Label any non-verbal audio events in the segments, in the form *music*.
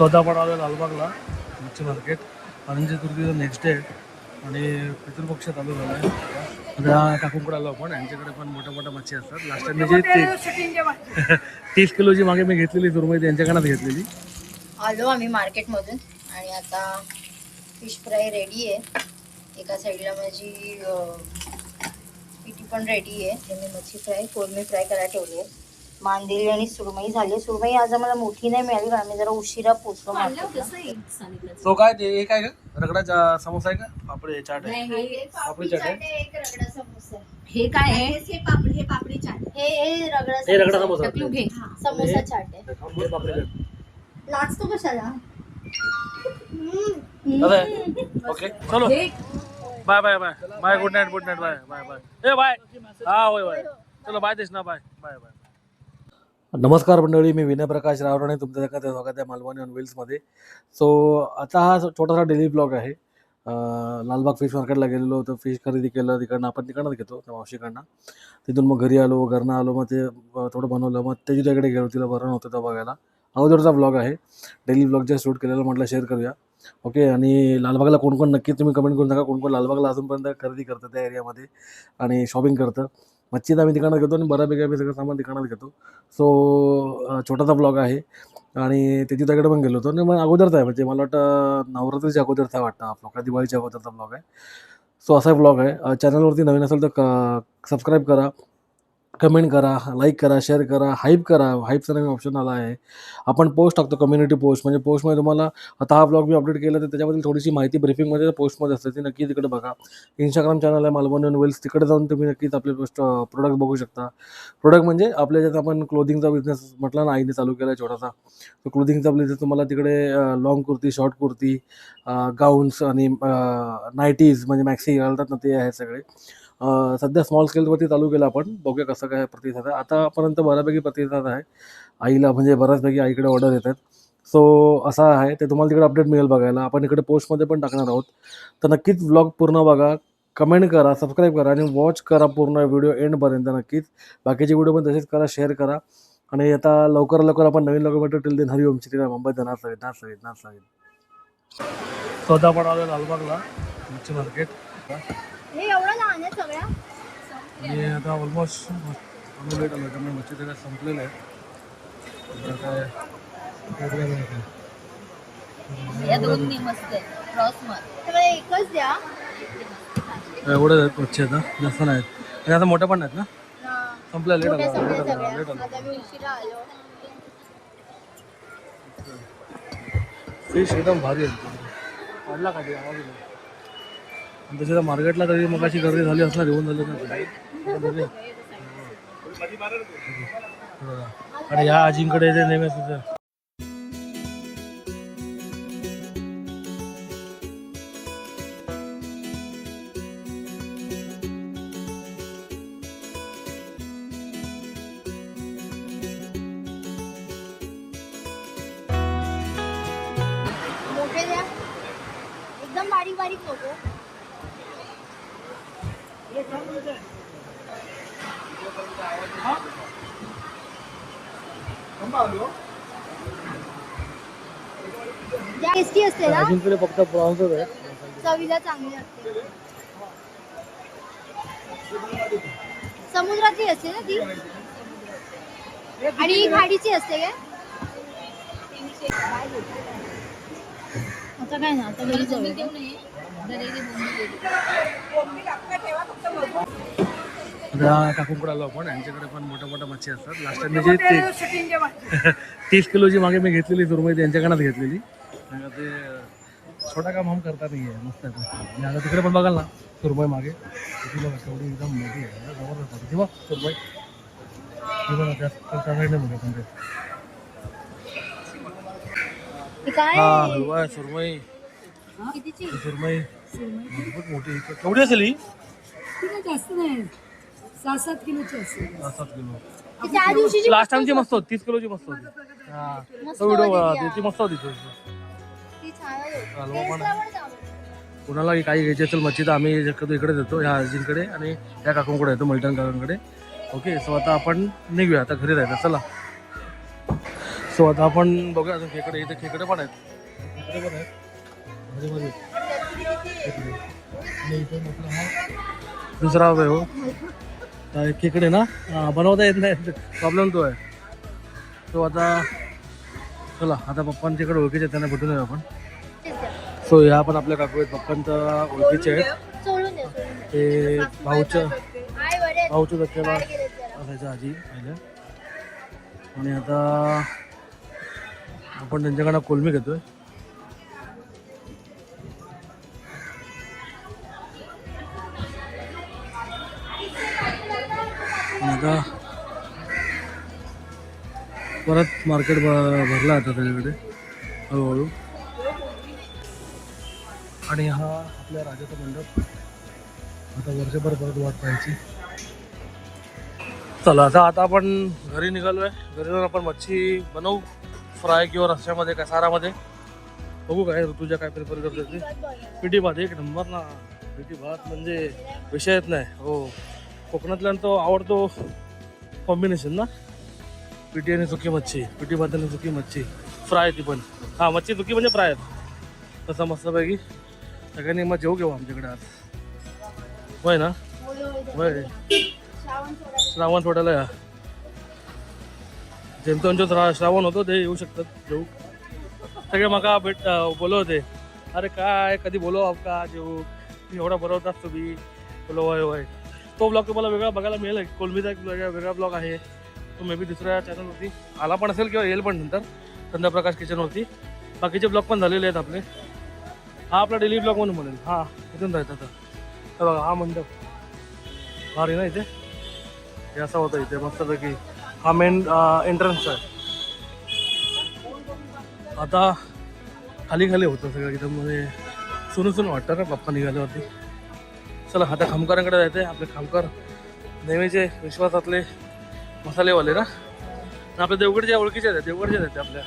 स्वतः पण आलो लालबागला मच्छी मार्केट अनंत चतुर्थीचं नेक्स्ट डे आणि पितृपक्ष चालू झाला आहे. आता काकूंकडे आलो आपण यांच्याकडे पण मोठ्या मोठ्या मच्छी असतात. लास्ट टाइम मी जी *laughs* तीस किलोची मागे मी घेतलेली सुरमई त्यांच्याकडनं घेतलेली. आलो आम्ही मार्केटमधून आणि आता फिश फ्राय रेडी आहे. एका साईडला माझी पिठी पण रेडी आहे. मच्छी फ्राय कोलमी फ्राय करायला ठेवली आहे. मांदेली आणि सुरमई झाली. आहे. सुरमई आज आम्हाला मोठी नाही मिळाली कारण आम्ही जरा उशिरा पोचलो तो काय ते हे काय का रगडाचा समोसा आहे का? पापडी चाट आहे. पापडी चाट आहे. एक रगडा समोसा. हे काय आहे? हे पापडी हे पापडी चाट हे हे रगडा हे रगडा समोसा. समोसा. टकलू घे. समोसा चाट आहे. हे पापडी चाट. लाचतो कशाला? ओके चलो. Bye bye bye. Bye good night good night bye bye bye. ए बाय. हा होय बाय चलो बाय देश ना बाय. Bye bye. नमस्कार मंडळी मी विनय प्रकाश रावराणे तुमचं देखत स्वागत आहे मालवणी ऑन व्हील्समध्ये सो आता हा छोटासा डेली ब्लॉग आहे. लालबाग फिश मार्केटला गेलेलो होतो फिश खरेदी केलं तिकडनं आपण तिकडनंच घेतो त्या मावशीकडनं. तिथून मग घरी आलो घरनं आलो मग ते थोडं बनवलं मग त्याची त्याकडे गेलो तिला भरण होतं तर बघायला. अगोदरचा ब्लॉग आहे. डेली ब्लॉग जे शूट केलेलं म्हटलं शेअर करूया. ओके आणि लालबागला कोण कोण नक्की तुम्ही कमेंट करून सांगा. कोण कोण लालबागला अजूनपर्यंत खरेदी करतं त्या एरियामध्ये आणि शॉपिंग करतं. मच्छी तर आम्ही तिकडनं घेतो आणि बऱ्यापैकी आम्ही सगळं सामान तिकडनंच घेतो. सो छोटासा ब्लॉग आहे. आणि त्याची त्याकडे पण गेलो होतो. आणि मग अगोदरचा आहे म्हणजे मला वाटतं नवरात्रीच्या अगोदरचा वाटतं हा ब्लॉग का दिवाळीच्या अगोदरचा ब्लॉग आहे. सो असा ब्लॉग आहे. चॅनलवरती नवीन असेल तर क सबस्क्राईब करा. कमेंट करा लाईक करा शेअर करा हाईप करा. हाईपचा नवीन ऑप्शन आला आहे. आपण पोस्ट टाकतो कम्युनिटी पोस्ट म्हणजे पोस्टमध्ये तुम्हाला आता हा ब्लॉग मी अपडेट केला तर त्याच्याबद्दल थोडीशी माहिती ब्रिफिंगमध्ये पोस्टमध्ये असते. ती नक्की तिकडे बघा. इंस्टाग्राम चॅनल आहे मालवणी वेल्स तिकडे जाऊन तुम्ही नक्कीच आपले पोस्ट प्रोडक्ट बघू शकता. प्रोडक्ट म्हणजे आपल्या ज्यात आपण क्लोथिंगचा बिझनेस म्हटला ना आईने चालू केला आहे छोटासा. तो क्लोथिंगचा बिझनेस तुम्हाला तिकडे long kurti short kurti gowns आणि नाईटीज म्हणजे मॅक्सी घालतात ना ते आहे सगळे. सध्या स्मॉल स्केलवरती चालू केलं आपण. बघूया कसं काय प्रतिसाद आहे. आतापर्यंत बऱ्यापैकी प्रतिसाद आहे. आईला म्हणजे बऱ्याचपैकी आईकडे ऑर्डर येतात सो असा आहे. ते तुम्हाला तिकडे अपडेट मिळेल बघायला. आपण इकडे पोस्टमध्ये पण टाकणार आहोत. तर नक्कीच ब्लॉग पूर्ण बघा. कमेंट करा सबस्क्राईब करा आणि वॉच करा पूर्ण व्हिडिओ एंडपर्यंत नक्कीच. बाकीचे व्हिडिओ पण तसेच करा शेअर करा. आणि आता लवकर लवकर आपण नवीन लवकर भेटतो टिल दिन हरिओम श्रीराम. मुंबई नाच सगळेत नाच सगळेत नाच सगळेत स्वतः पण आलो लालबागला. मच्छी मार्केट हे एवढं लहान आहे सगळ्या आणि आता ऑलमोस्ट आम्ही लेट आलो त्यामुळे मच्छी सगळं संपलेलं आहे. आता काय वेगळं नाही काय. या दोन मस्त आहे क्रॉस मार एकच द्या. एवढं आहेत मच्छी आता जास्त नाहीत. आणि आता मोठ्या पण नाहीत ना? संपल्या लेट आला सगळ्या लेट आला सगळ्या. लेट आला. आता मी उशिरा आलो. फिश एकदम भारी आहे काढला का ते? आवाज. आणि तशी मार्केटला तरी मग अशी गर्दी झाली असणार येऊन झाली ना आणि ह्या आजींकडे ते. नेहमीच असतं एकदम बारीक बारीक नको टेस्टी असते ना? आजींकडे फक्त प्रॉन्सच आहे. चवीला चांगली असते. समुद्रातली असते ना ती? आणि खाडीची असते काय? आता काय ना आता घरी जाऊया. आता काकूंकडे आलो आपण यांच्याकडे पण मोठ्या मोठ्या मच्छी असतात. लास्ट टाइम म्हणजे ते तीस किलोची मागे मी घेतलेली सुरमई त्यांच्याकडनंच घेतलेली. ते छोटा काम हम करता नाही आहे. मस्त आहे आहे. आता तिकडे पण बघाल ना सुरमई मागे. ती बघा तेवढी एकदम मोठी आहे. जबरदस्त वाटते. ती बघ सुरमई ती बघा पण ते. हे हलवा आहे सुरमई. सुरमई. भरपूर मोठी आहे. केवढी असेल ही? तिला जास्त नाही. सात सात किलोची असेल. पाच सात किलो ती त्या दिवशीची लास्ट टाइमची मस्त होती तीस किलोची मस्त होती. हा. मस्त तो होती ती मस्त होती ती. ती छान होती. हलवा पण टेस्टला पण चांगली. होती. कुणाला काही घ्यायची असेल मच्छी तर आम्ही शक्यतो इकडे देतो ह्या आजींकडे आणि ह्या काकूंकडे येतो मलटण काकांकडे. ओके सो आता आपण निघूया आता घरी जायचं चला. सो आता आपण बघूया अजून खेकडे इथे खेकडे पण आहेत. खेकडे पण आहेत. मध्ये मध्ये. खेकडे. आणि इथे म्हटलं हा दुसरा आहे हो. काय खेकडे ना बनवता येत नाही. प्रॉब्लेम तो आहे. तो आता चला आता पप्पांच्याकडे ओळखीचे आहेत, त्यांना भेटून येऊ आपण. सो ह्या पण आपल्या काकू आहेत पप्पांच्या ओळखीचे आहेत. ते भाऊच्या भाऊच्या जरा. असायचं आधी पहिलं. आणि आता आपण त्यांच्याकडनं कोलमी घेतोय. आता परत मार्केट भरला आता त्याच्याकडे हळूहळू. आणि हा आपल्या राजाचा मंडप. आता वर्षभर परत वाट पाहायची. चला आता आता आपण घरी निघालोय. घरी जाऊन आपण मच्छी बनवू. फ्राय किंवा रस्त्यामध्ये काय सारामध्ये. बघू काय ऋतूच्या काय प्रिफर करते पिटी पिठी भात एक नंबर ना. पिठी भात म्हणजे विषयच नाही. हो. कोकणातल्या तो आवडतो कॉम्बिनेशन ना? पिटी आणि सुकी मच्छी. पिटी भात आणि सुकी मच्छी. फ्राय ती पण. हा मच्छी सुकी म्हणजे फ्राय. तसं मस्तपैकी सगळ्यांनी मग जेव घेऊ आमच्याकडे आज. होय ना? होय, श्रावण सोडा. थोड्याला या ज्यांचं श्रावण होतो ते येऊ शकतात. जेऊ सगळे मका भेट बोलवते होते. अरे काय कधी बोलव आपका जेऊ एवढा बनवतात तुम्ही. बोलो वय वय तो ब्लॉग तुम्हाला वेगळा बघायला मिळेल. कोलमीचा एक वेगळा वेगळा ब्लॉग आहे. तो मे बी दुसऱ्या चॅनलवरती आला पण असेल किंवा येईल पण नंतर संध्याप्रकाश किचनवरती बाकीचे ब्लॉग पण झालेले आहेत आपले. हा आपला डेली ब्लॉग म्हणून म्हणेल हा इथून जायचं आता. हे बघा हा मंडप. भारी ना इथे? हे असं होतं इथे मस्तपैकी. हा मेन एंट्रन्स आहे. आता खाली खाली होतं सगळं. इथं म्हणजे सुन सुन वाटतं ना पप्पा निघाल्यावरती. चला आता खामकरांकडे जायचं आपले खामकर नेहमीचे विश्वासातले मसालेवाले ना? आपल्या देवगडच्या ओळखीचे आहेत देवगडचे आहेत आपल्या.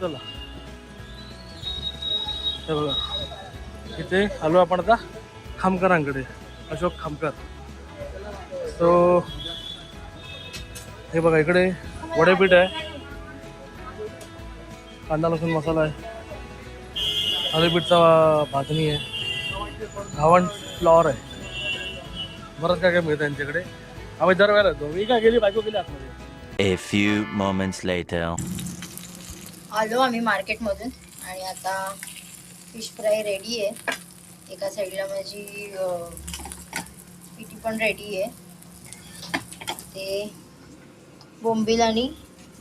चला. हे बघा. इथे आलो आपण आता खामकरांकडे अशोक खामकर सो हे बघा इकडे वडेपीठ आहे. कांदा लसूण मसाला आहे. थालीपीठचा भाजणी आहे. घावण फ्लॉवर आहे. बरंच काय काय मिळतं यांच्याकडे. आम्ही दरवेळेला येतो. मी काय गेली बायको गेली आतमध्ये. A few moments later. आलो आम्ही मार्केटमधून आणि आता फिश फ्राय रेडी आहे. एका साईडला माझी अं, पिठी पण रेडी आहे. ते बोंबील आणि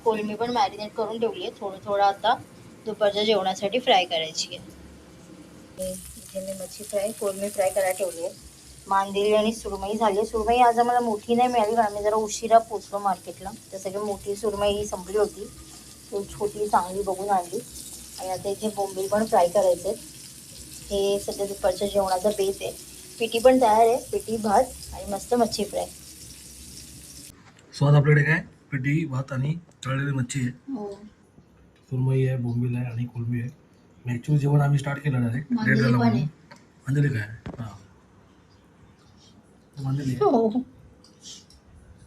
कोलमी पण मॅरिनेट करून ठेवली आहे. थोडं थोडं आता दुपारच्या जेवणासाठी फ्राय करायची आहे. इथे मी मच्छी फ्राय कोलमी फ्राय करायला ठेवली आहे. मांदेली आणि सुरमई झाली आहे. सुरमई आज आम्हाला मोठी नाही मिळाली कारण आम्ही जरा उशिरा पोचलो मार्केटला. तर सगळी मोठी सुरमई ही संपली होती. एक छोटी चांगली बघून आणली. आणि आता इथे बोंबील पण फ्राय करायचे हे सध्या दुपारच्या जेवणाचा बेस आहे. पिठी पण तयार आहे. पिठी भात आणि मस्त मच्छी फ्राय. स्वाद आपल्याकडे काय? पिठी भात आणि तळलेली मच्छी आहे. सुरमई आहे बोंबील आहे आणि कोलंबी आहे. ॲक्च्युली जेवण आम्ही स्टार्ट केलं डायरेक्ट लेट झाला पण म्हणून काय? हां.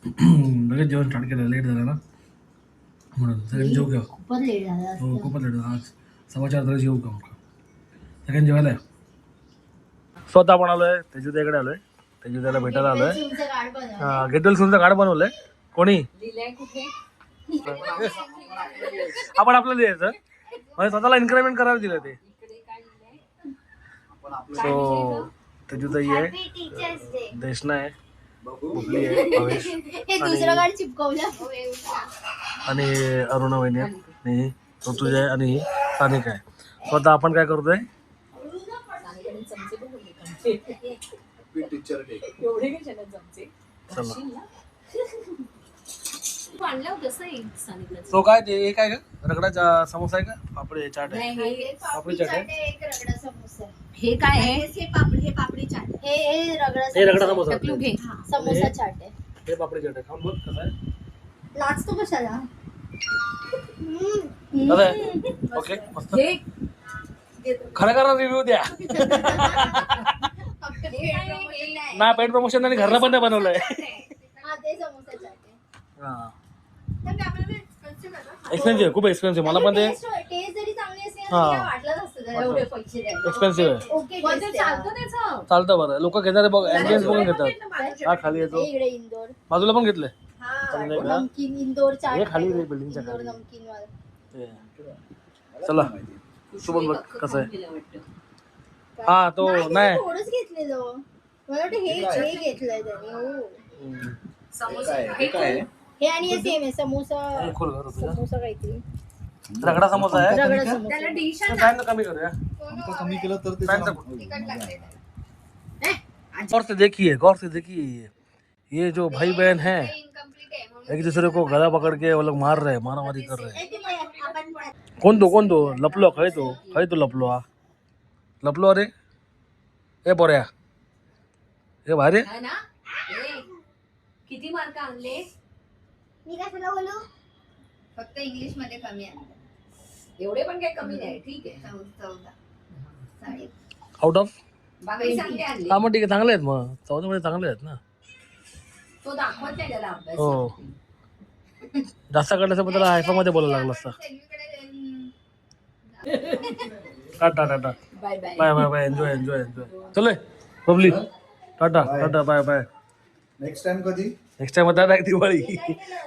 *clears throat* लगेच जेवण स्टार्ट केलं लेट झालं ना? म्हणून सगळ्यांनी जेव घ्या. खूपच लेट झाला हो खूपच लेट झालं. आज सव्वा चार तरी जेवू का सगळ्यांनी जेवायला या. स्वतः आपण आलोय तेजुदाकडे आलोय. तेजुदाला भेटायला आलोय. गेटवेल सुनचं कार्ड बनवलंय. कोणी? आपण आपल्याला द्यायचं. म्हणजे स्वतःला इन्क्रीमेंट करायला दिलं ते. सो तेजुताई आहे. देशना आहे. बुबली आहे. भवेश. *laughs* हे दुसरं कार्ड चिपकवलं. आणि अरुणा वहिनी आणि ऋतुजा आहे आणि सानिका आहे. स्वतः आपण काय करतोय? चला. तो काय ते हे काय का रगडाचा समोसा आहे का? पापडी चाट आहे. पापडी चाट आहे. एक रगडा समोसा हे काय आहे? हे पापडी हे पापडी चाट हे हे रगडा हे रगडा समोसा. टकलू घे. समोसा चाट आहे. हे पापडी चाट आहे. खाऊन बघ कसं आहे. लाचतो कशाला? कसं आहे ओके मस्त. खरं खरं रिव्ह्यू द्या. ना पेड प्रमोशन आणि घरनं पण नाही बनवलंय. हा ते समोसा चाट आहे. हा. तर कॅमेरामॅन एक्सपेन्सिव्ह आहे खूप एक्सपेन्सिव्ह मला पण ते हा. एक्सपेन्सिव्ह आहे. चालतं बरं. लोक घेणारे बघ ॲम्बियन्स बघून घेतात. हा खाली येतो. हे इकडे इंदोर बाजूला पण घेतलंय. हा चांगलं आहे का? नमकीन इंदोर चाट हे खाली बिल्डिंगच्या इंदोर खाली. नमकीन वाला ते. चला. सोबत बघ कसं आहे? हा तो नाही, थोडंच घेतलेलं मला वाटतं हे हे घेतलंय त्याने हो. हे आणि हे सेम आहे समोसा खोल घर तुझ्या समोसा काहीतरी. रगडा समोसा आहे? रगडा समोसा. त्याला डिश फॅन कमी करूया. कमी केलं तर ते गौर से देखिए गौर से देखिए ये। जो भाई बहन है एक दूसरे को गला पकड़ के वो लोग मार रहे हैं मारामारी कर रहे हैं। कौन तो कौन तो लपलो खय तो खय तो लपलो हा। लपलो अरे। ए पोऱ्या हे भारे आहे ना? ए, किती मार्क आणले? मी काय तुला बोलू? फक्त इंग्लिशमध्ये कमी आहे. एवढे पण काही कमी नाही ठीक आहे. चौ- चौदा. साडे आउट ऑफ बाकी चांगले आणले. हा मग ठीक आहे चांगले आहेत मग. चौदा मध्ये चांगले आहेत ना. तो दाखवत नाही त्याला अभ्यास. हो. जास्त पण त्याला हायफा मध्ये बोलायला लागलं असतं. Tata tata. Bye bye. Bye bye bye. Enjoy enjoy enjoy चलो public tata tata bye bye. Next time कधी? नेक्स्ट टाइम आता direct दिवाळी.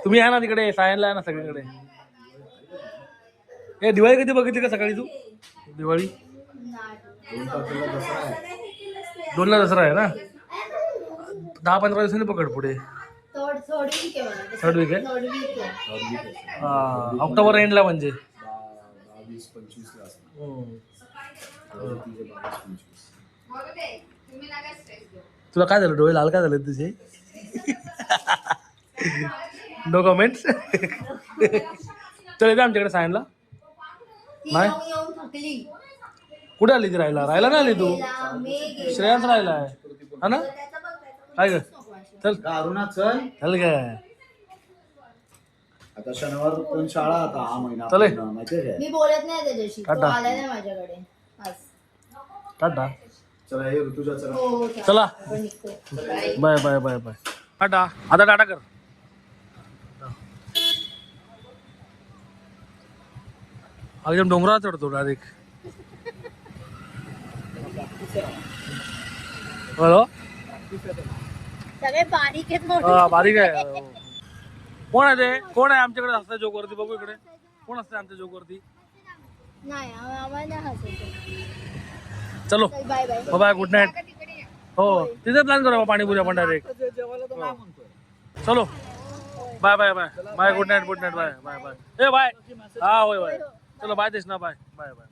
तुम्ही या ना तिकडे सायनला आहे ना सगळीकडे. ए दिवाळी कधी बघितली का सकाळी तू? दिवाळी? दसरा दोनला दसरा आहे ना? दहा पंधरा दिवसांनी पकड पुढे. थर्ड वीक आहे? हा, ऑक्टोबर एंडला म्हणजे. तुला काय झालं? डोळे लाल काय झाले तुझे? नो कमेंट्स चल येते आमच्याकडे सायनला नाही. कुठे आली ती राहायला? राहायला नाही आली तू. श्रेयांश राहिला आहे. हा ना? काय ग. चल. अरुणा चल. चल काय आता शनिवार पण शाळा आता हा महिना चले. पूर्ण, माहितीये काय? मी बोलत नाही त्याच्याशी. तो टाटा. आला नाही माझ्याकडे. आज टाटा चला हे ऋतुजा चला. हो हो. चला. आपण bye bye bye bye. Tata. आता टाटा कर. एकदम डोंगरावर चढतो डायरेक्ट हॅलो? सगळे बारीक. हा, बारीक आहे. हो. कोण आहे ते? कोण आहे आमच्याकडे? असतं जोक वरती. बघू इकडे. कोण असते आमच्या जोक वरती? नाही आम्हा- आम्हाला नाही हसायचं चलो. बाय बाय गुड नाईट हो तिथे प्लॅन करू पाणीपुरी आपण डायरेक्ट हो. चलो. Bye bye bye. Bye good night good night bye bye bye. ए बाय. हा होय बाय चलो बाय दिस ना बाय. Bye bye.